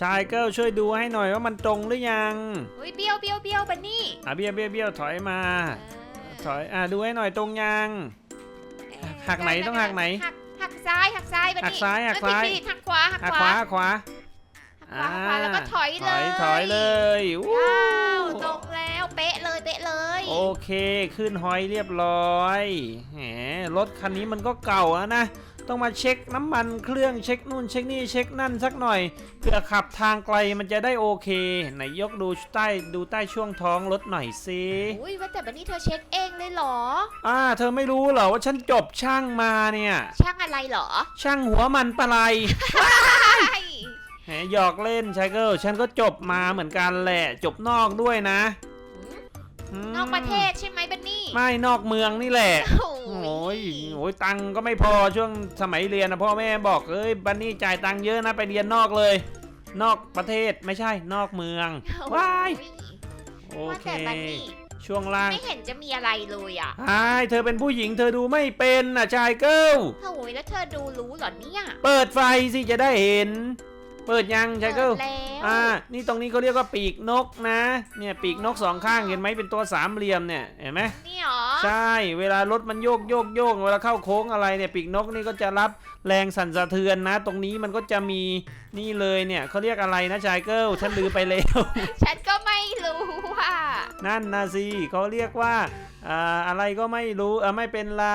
ชายเกิลช่วยดูให้หน่อยว่ามันตรงหรือยังเฮ้ยเบี้ยวเบี้ยวเบี้ยวบันนี่อะเบี้ยวเบี้ยวเบี้ยวถอยมา ถอยอะดูให้หน่อยตรงยังเออหักไหนต้องหักไหนหักหักซ้ายหักซ้ายบันนี่หักซ้ายหักเอ้ซ้ายผิดผิดหักขวาหักอะขขวาวาขวาหักขวาหักขวาแล้วก็ถอยถเลอยยถอยเลยอู้ว้าวตรงแล้วเป๊ะเลยเป๊ะเลย โอเคขึ้นหอยเรียบร้อยแหมรถคันนี้มันก็เก่าแล้วนะ ต้องมาเช็คน้ำมันเครื่องเช็คนู่นเช็คนี่เช็คนั่นสักหน่อยเพื่อขับทางไกลมันจะได้โอเค ไหนยกดูใต้ดูใต้ช่วงท้องรถหน่อยสิอุ้ยว่าแต่บันนี่เธอเช็คเองเลยเหรอ อ่า เธอไม่รู้เหรอว่าฉันจบช่างมาเนี่ย ช่างอะไรเหรอ ช่างหัวมันปลาไหลใช่แหมหยอกเล่นชายเกิลฉันก็จบมาเหมือนกันแหละ จบนอกด้วยนะม นอกประเทศใช่ไหมบันนี่ไม่นอกเมืองนี่แหละ โอ้โอ้ยโอ้ยตังค์ก็ไม่พอช่วงสมัยเรียนนะพ่อแม่บอกเอ้ยบันนี่จ่ายตังค์เยอะนะไปเรียนนอกเลย นอกประเทศไม่ใช่นอกเมืองว้ายโอว่าเคแต่บันนี่ช่วงล่าง ไม่เห็นจะมีอะไรเลยอะไอ้เธอเป็นผู้หญิงเธอดูไม่เป็นน่ะชายเกิลโอ้ยแล้วเธอดูรู้เหรอเนี่ย เปิดไฟสิจะได้เห็น เปิดยังชายเกิลปิดแล้วอ่า นี่ตรงนี้เขาเรียกว่าปีกนกนะ เนี่ยปีกนกสองข้างเห็นไหมเป็นตัวสามเหลี่ยมเนี่ย เห็นไหมนี่หรอ ใช่เวลารถมันโยกโยกโยกเวลาเข้าโค้งอะไรเนี่ยปีกนกนี่ก็จะรับแรงสั่นสะเทือนนะ ตรงนี้มันก็จะมีนี่เลยเนี่ยเขาเรียกอะไรนะชายเกิลฉันลืมไปแล้ว ฉันก็ไม่รู้อะนั่นนะสิเขาเรียกว่าอ่าอะไรก็ไม่รู้เออไม่เป็นไร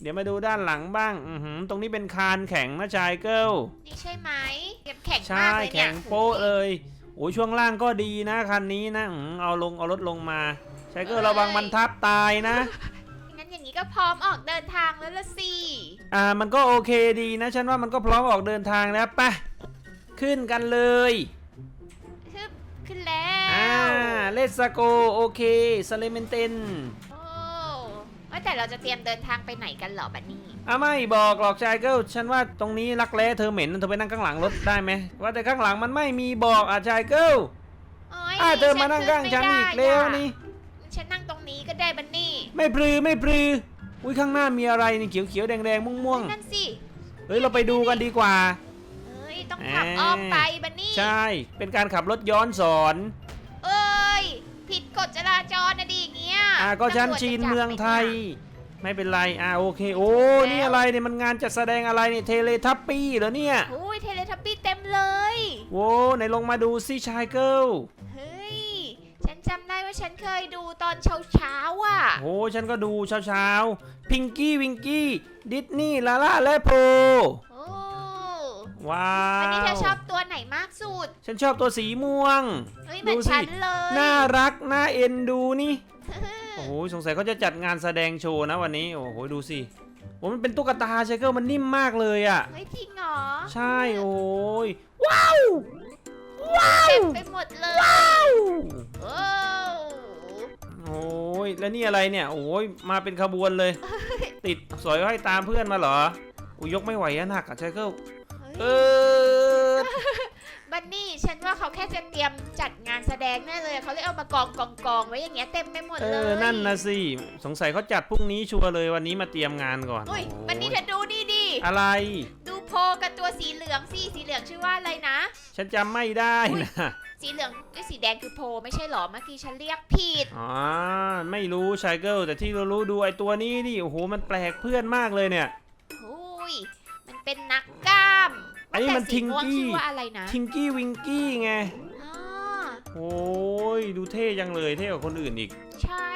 เดี๋ยวมาดูด้านหลังบ้างอือหือตรงนี้เป็นคานแข็งนะชายเกิลนี่ใช่ไหมเก็บแข็งใช่มากเลยเนี่ยแข็งโป๊ะเลยโอ้ยช่วงล่างก็ดีนะคันนี้นะอืมเอาลงเอารถลงมา ชายเกิลระวังมันทับตายนะ งั้นอย่างนี้ก็พร้อมออกเดินทางแล้วละสิอ่ามันก็โอเคดีนะ ฉันว่ามันก็พร้อมออกเดินทางแล้วไปะขึ้นกันเลยฮึบขึ้นแล้อ่าวเลสโกโอเคสเลเมนเตนโอ้ว่าแต่เราจะเตรียมเดินทางไปไหนกันเหรอบันนี่อ่าไม่บอกหรอกชายเกิลฉันว่าตรงนี้รักแร้เธอเหม็นเธอไปนั่งข้างหลังรถได้ไหมว่าแต่ข้างหลังมันไม่มีบอกอะชายเกิลโอ้ยอ่าเธอมานั่งข้างฉันอีกแล้วนี่ ฉันนั่งตรงนี้ก็ได้บันนี่ไม่ปลือไม่ปลืออุ้ยข้างหน้ามีอะไรนี่เขียวเขียวๆแดงแดงม่วงม่วงนั่นสิๆเฮ้ยเราไปดูกันดีกว่าเอ้ยต้องขับเอ้ยอ้อมไปบันนี่ใช่ เป็นการขับรถย้อนสอนเอ้ยผิดกฎจราจรนะดิอย่างเงี้ยอ่าก็ฉันตำรวจจะชินจับเมืองไทยหไม่เป็นไรอ่าโอเคโอ้แล้วนี่อะไรเนี่ยมันงานจัดแสดงอะไรเนี่ยเทเลทัปปี้เหรอเนี่ยโอ้ยเทเลทับบี้เต็มเลยโว้ไหนลงมาดูสิชายเกิล ฉันเคยดูตอนเช้าเช้าๆอะ โอ้ฉันก็ดูเช้าๆ พิงกี้วิงกี้ ดิสนีย์ลาล่าและโพโอ้ว้าวันนี้เธอวชอบตัวไหนมากสุด ฉันชอบตัวสีม่วง เฮ้ยเหมือนดูสิ ฉันเลยน่ารัก น่าเอ็นดูนี่ โอ้โหสงสัยเขาจะจัดงานแสดงโชว์นะวันนี้ โอ้โห ดูสิโอ้มันเป็นตุ๊กตาชายเกิลมันนิ่มมากเลยอะเฮ้ยจริงเหรอใช่ โอ้ยว้าว เต็มไปหมดเลยโอ้โอ้ยแล้วนี่อะไรเนี่ย โอ้ยมาเป็นขบวนเลย ติดสอยให้อยตามเพื่อนมาเหรออุยยกไม่ไหวอะหนักอะชายเกิลเอเฮ้ยอบันนี่ฉันว่าเขาแค่จะเตรียมจัดงานแสดงแน่เลยเขาเลยเอามากองกองกองไว้อย่างเงี้ยเต็มไปหมดเอเลอยนั่นนะสิสงสัยเขาจัดพรุ่งนี้ชัวร์เลยวันนี้มาเตรียมงานก่อนอุ้ยโอ้ยบันนี่เธอดูนี่ดิอะไร ดูโพ กับตัวสีเหลืองสิสีเหลืองชื่อว่าอะไรนะ ฉันจำไม่ได้นะสีเหลืองกับสีแดงคือโพไม่ใช่หรอเมื่อกี้ฉันเรียกผิดอ๋อไม่รู้ชายเกิลแต่ที่เรารู้ดูไอตัวนี้ดิโอ้โหมันแปลกเพื่อนมากเลยเนี่ยอุ้ยมันเป็นนักกล้ามอันนี้มันแต่สีม่วงทิงกี้ชื่อว่าอะไรนะทิงกี้วิงกี้ไงอ๋อโอ้ยดูเท่จังเลยเท่กว่าคนอื่นอีก ใช่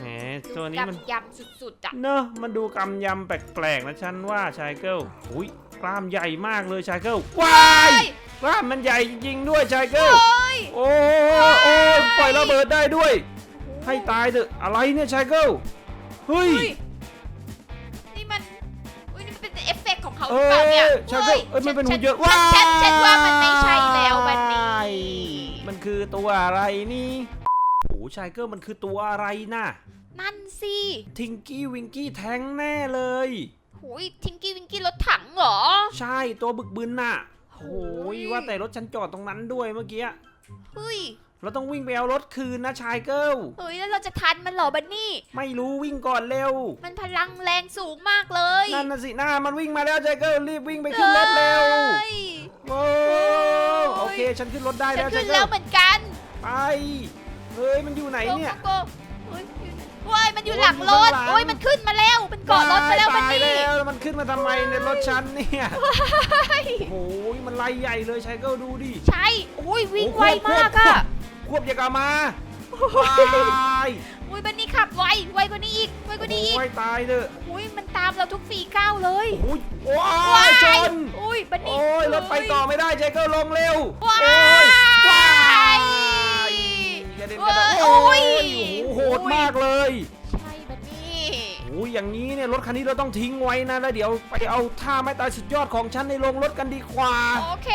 แหมดูตัวนี้มันกำยำสุดๆอะเนอะมันดูกำยำแปลกๆนะฉันว่าชายเกิลอุ้ยกล้ามใหญ่มากเลยชายเกิลว้ายกล้ามมันใหญ่จริงๆด้วยชายเกิลโอ้ยโอ้ยโอ้ยปล่อยระเบิดได้ด้วย ให้ตายเถอะอะไรเนี่ยชายเกิลเฮ้ยเฮ้ยนี่มันอุ้ยนี่มันเป็นเอฟเฟกต์ของเขาหเอรือเปล่าเนี่ยอชายเกิลเอ้ยมันเป็นหุ่นยนต์ฉัฉันฉันว่ามันไม่ใช่แล้วบันนี้มันคือตัวอะไรนี่โอ้ ชายเกิลมันคือตัวอะไรน่ะ นั่นสิทิงกี้วิงกี้แทงแน่เลย หุยทิงกี้วิงกี้รถถังเหรอ ใช่ตัวบึกบึนน่ะโอ้โอ้ยยว่าแต่รถฉันจอดตรงนั้นด้วยเมื่อกี้ เฮ้ย เราต้องวิ่งไปเอารถคืนนะชายเกิลเฮ้ยแล้วเราจะทันมันเหรอบันนี่ ไม่รู้วิ่งก่อนเร็ว มันพลังแรงสูงมากเลยนั่นน่ะสิหน้ามันวิ่งมาแล้วชายเกิลรีบวิ่งไปขึ้นรถเร็วฮ้ยโอ้โอเคฉันขึ้นรถได้ฉัแล้นวขึ้ชานยแล้เกิวลเหมือนกัน ไป เฮ้ยมันอยู่ไหนเนี่ย โกโก้เฮ้ยอยู่ไหนเว้ยมันอยู่หลังรถโอ้ยอยู่ข้างหลังโอ้ยมันขึ้นมาแล้วมันเกาะรถมาแล้วบันตายนี่ แล้วมันขึ้นมาทำไมในรถฉันเนี่ยเฮ้ยโอ้ยมันไล่ใหญ่เลยชายเกิลดูดิใช่โอ้ยวิ่งโอ้ไวควบมากควอะบควบอย่ากลับมาตายอุ้ยบันนี่ขับไวไวกว่านี้อีกไวกว่านี้อีกโอ้ยตายเถอะอุ้ยมันตามเราทุกฝีก้าวเลยโอ้ยโอ้ว้ายชนอุ้ยบันนี่โอ้ยรถไปต่อไม่ได้ชายเกิลลงเร็วว้าโอ้ยว้ายยก ระเด็นกระดอนโอ้โอ้ยยโอ้โหโหดมากเลยใช่บันนี่โอ้ยอย่างนี้เนี่ยรถคันนี้เราต้องทิ้งไว้นะแล้วเดี๋ยวไปเอาท่าไม้ตายสุดยอดของฉันในโรงรถกันดีกว่าโอเค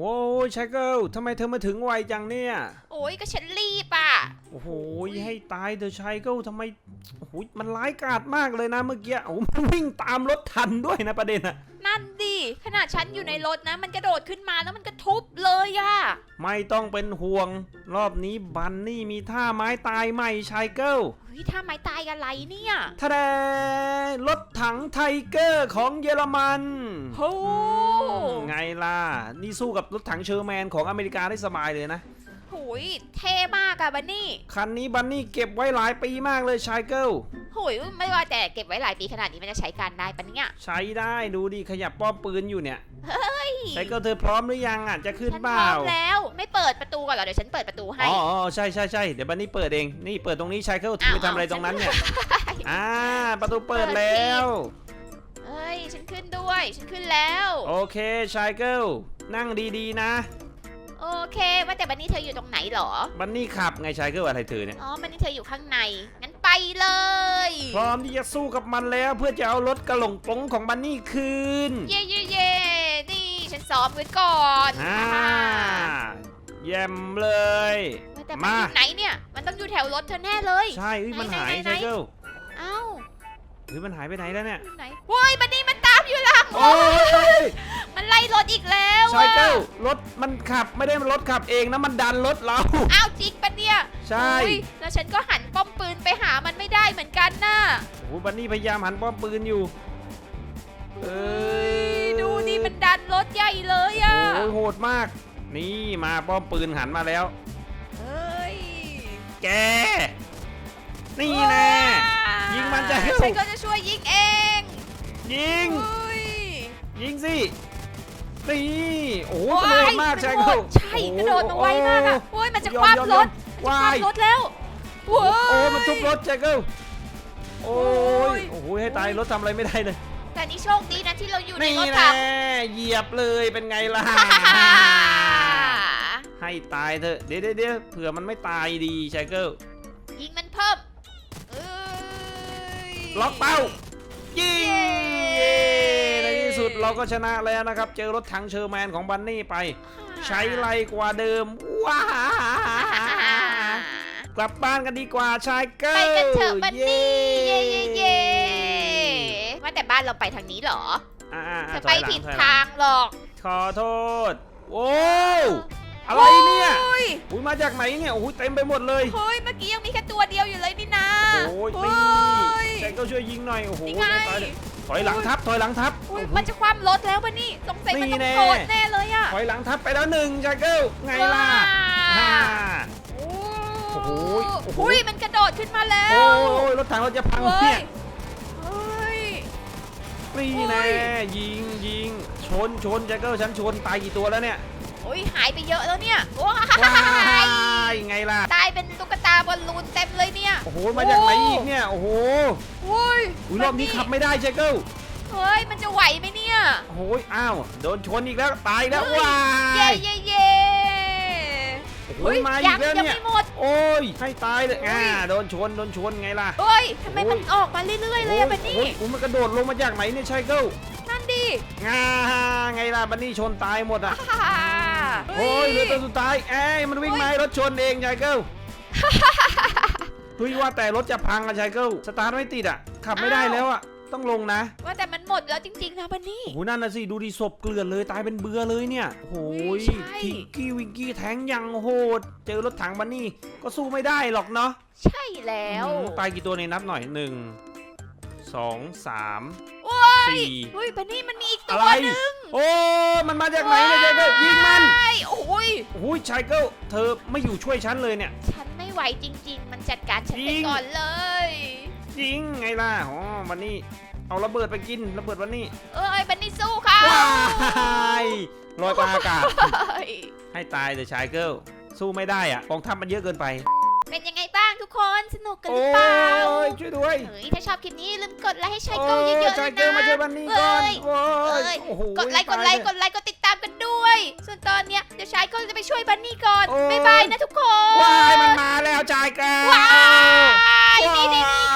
โอ้ยชายเกิลทำไมเธอมาถึงไวจังเนี่ยโอ้ยก็ฉันรีบอะ โอ้โหให้ตายเธอะชายเกิลทำไมโอ้โหมันร้ายกาจมากเลยนะเมื่อกี้โอ้โหมันวิ่งตามรถทันด้วยนะประเด็นอะนั่นดิขนาดฉันอยู่ในรถนะ มันกระโดดขึ้นมาแล้วมันก็ทุบเลยอะไม่ต้องเป็นห่วง รอบนี้บันนี่มีท่าไม้ตายใหม่ชายเกิลเฮ้ยถ้าไม้ตายอะไรเนี่ยทะเลรถถังไทเกอร์ของเยอรมันโอ้ไงล่ะ นี่สู้กับรถถังเชอร์แมนของอเมริกาได้สบายเลยนะโหยเท่มากอะบันนี่ คันนี้บันนี่เก็บไว้หลายปีมากเลยชายเกิลโหยไม่ว่าแต่เก็บไว้หลายปีขนาดนี้มันจะใช้การได้ปะเนี่ย ใช้ได้ดูดิขยับป้อมปืนอยู่เนี่ยชายเกิลเธอพร้อมหรือยังอะจะขึ้นฉันเปพล่าร้อมแล้วไม่เปิดประตูก่อนเหรอเดี๋ยวฉันเปิดประตูให้ อ๋ออ๋อใช่ใช่ใช่เดี๋ยวบันนี่เปิดเองนี่เปิดตรงนี้ชายเกิลอ้าวไปทำอะไรตรงนั้นเนี่ยอ่าประตูเปิดเปิดแล้วเอ้ยฉันขึ้นด้วย ฉันขึ้นแล้ว โอเคชายเกิลนั่งดีๆนะโอ เค ว่าแต่บันนี่เธออยู่ตรงไหนเหรอ บันนี่ขับไงชายเกิลอะไรเธอเนี่ย อ๋อ บันนี่เธออยู่ข้างใน งั้นไปเลย พร้อมที่จะสู้กับมันแล้วเพื่อจะเอารถกระหลงปงของบันนี่คืน เย่เย่เย่นี่ฉันซ้อมไว้ก่อนอ่าเยี่ยมเลย ว่าแต่มันมา อยู่ไหนเนี่ย มันต้องอยู่แถวรถเธอแน่เลย ใช่เอ้ยมันหายไหนไหนไหน ชายเกิลเอ้า หรือมันหายไปไหนแล้วเนี่ย อยู่ไหนโว้ยบันนี่มันตามอยู่หลังโอ้ยมัน ไล่รถอีกแล้วชายอะเกิลรถมันขับไม่ได้รถขับเองนะมันดันรถเรา อ้าวจริงปะเนี่ยใช่ อุ๊ยแล้วฉันก็หันป้อมปืนไปหามันไม่ได้เหมือนกันน่ะโอ้โหบันนี่พยายามหันป้อมปืนอยู่ เอ้ยดูดิมันดันรถใหญ่เลยอะโอ้ยโหดมาก นี่มาป้อมปืนหันมาแล้ว เฮ้ยแก นี่แน่ยิงมันจะให้ฉันก็จะช่วยยิงเองยิง อุ๊ยยิงสิ นี่โอ้โหโอ้กระโดดมากนชายโหเกิลดใช่กระโดดมาไวมากอะโอ้ยมันจะคว่ำรถวาคว่ำรถแล้วโอ้ยโอ้มันทุบรถชายเกิลโอ้โอ้ยยโอ้โหให้ตายรถทำอะไรไม่ได้เลยแต่นี่โชคดีนะที่เราอยู่ในนี่รถแน่ถังเหยียบเลยเป็นไงล่ะให้ตายเถอะเดี๋ยวเดี๋ยวเดี๋ยวเผื่อมันไม่ตายดีชายเกิลยิงมันเพิ่มเอ้ยล็อกเป้ายิงเย้ในที่ สุดเราก็ชนะแล้วนะครับ เจอรถถังเชอร์แมนของบันนี่ไป ใช้ไรกว่าเดิม ว้ากลับบ้านกันดีกว่าชายเกิลไปกันเถอะบันนี่เย่เย่เย่เว่าแต่บ้านเราไปทางนี้เหรออ่าอ่าจะถไปอยหลังผิดถอยหลัทางหรอก ขอโทษโอ้อะไรเนี่ยโอ้ยอุ้ยมาจากไหนเนี่ยโอ้ยเต็มไปหมดเลยเฮ้ยเมื่อกี้ยังมีแค่ตัวเดียวอยู่เลยนี่นะโอ้ยโอ้นี่ยชายเกิลช่วยยิงหน่อยโอ้โหนี่ไง ตายเลยถอยหลังทับถอยหลังทับโอ้ยมันจะคว่ำรถแล้วปะนี่สงสัยมันต้องโกรธแน่เลยอะถอยหลังทับไปแล้วหนึ่งชายเกิลไงล่ะฮ่า โอ้โหโอ้โห อุ้ยมันกระโดดขึ้นมาแล้โอ้วยรถถังเราจะพังเฮ้เนี่ยยเฮ้ย นี่โอ้แน่ยยิงยิงชนชนชายเกิลฉันชนตายกี่ตัวแล้วเนี่ยโอ้ยหายไปเยอะแล้วเนี่ยว้าว้ายไงล่ะายเป็นตุ๊กตาบอลลูนเต็มเลยเนี่ยโอ้โหมาจากไหนอีกเนี่ยโอ้โหโอ้ยอุ้ยรอบนี้ขับไม่ได้ชายเกิลเฮ้ยมันจะไหวไหมเนี่ยโอ้โหอ้าวโดนชนอีกแล้วตายแล้วเฮ้ยว้าเย่ยเย่เย่โอ้โหเฮ้ยมายัอีกแล้วยังเนี่ยไม่หมดโอ้ยให้ตายเลยโอ้อ่ายโดนชนโดนชนไงล่ะเฮ้ยทำไมโอ้ยมันออกมาเรื่อยๆเลยอะบันนี่โอ้ยโอ้ยมันกระโดดลงมาจากไหนเนี่ยชายเกิลนั่นดิงาไงล่ะบันนี่ชนตายหมดอะฮ่าโอ้ยเหลือตัวสุดท้ายเอ้ยมันวิ่งมาให้รถชนเองชายเกิล เฮ้ยว่าแต่รถจะพังอะชายเกิลสตาร์ทไม่ติดอะขับไม่ได้แล้วอะต้องลงนะว่าแต่มันหมดแล้วจริงๆนะบันนี่ โอ้โหนั่นนะสิดูดิศพเกลื่อนเลยตายเป็นเบือเลยเนี่ยโอ้โหใช่ ทิงกี้วิงกี้แทงยังโหด เจอรถถังบันนี่ก็สู้ไม่ได้หรอกเนาะใช่แล้วอืมตายกี่ตัวในยนับหน่อยหนึ่งสองสามโอ้ยสี่อุ้ยบันนี่มันมีอีกอะตัวไรหนึงโอ้มันมาจากไหนเนี่ยชายเกิลยิงมัน ใช่โอ้ย โอ้ยชายเกิลเธอไม่อยู่ช่วยฉันเลยเนี่ยฉัน ไม่ไหวจริง ๆ มันจัดการฉันจริไปงก่อนเลยยิงไงล่ะอ๋อวันนี้เอาระเบิดไปกินระเบิดวันนี้เอ้ยบันนี่สู้เขาว้ายลอยกลางอากาศเฮ้ยให้ตายเถอะชายเกิลสู้ไม่ได้อะกองทัพมันเยอะเกินไป เป็นยังไงบ้างทุกคนสนุกกันหโอ้รือเปล่ายช่วยด้วยเฮ้ยถ้าชอบคลิปนี้อย่าลืมกดไลค์ให้ชายโอ้เก้าเยอะๆชาเลยยเกิลมาช่วยนะบันนี่ก่อนเอ้ย โอ้เอ้ยยโอ้โหกดไลค์กดไลค์ตายกดไลค์กดติดตามกัน ด้วย ส่วนตอนเนี้ยเดี๋ยวชายเก้าจะไปช่วยบันนี่ก่อนโอ้ย บ๊ายบายนะทุกคนว้ายมันมาแล้วชายเกิลว้ายนี่นี่นี่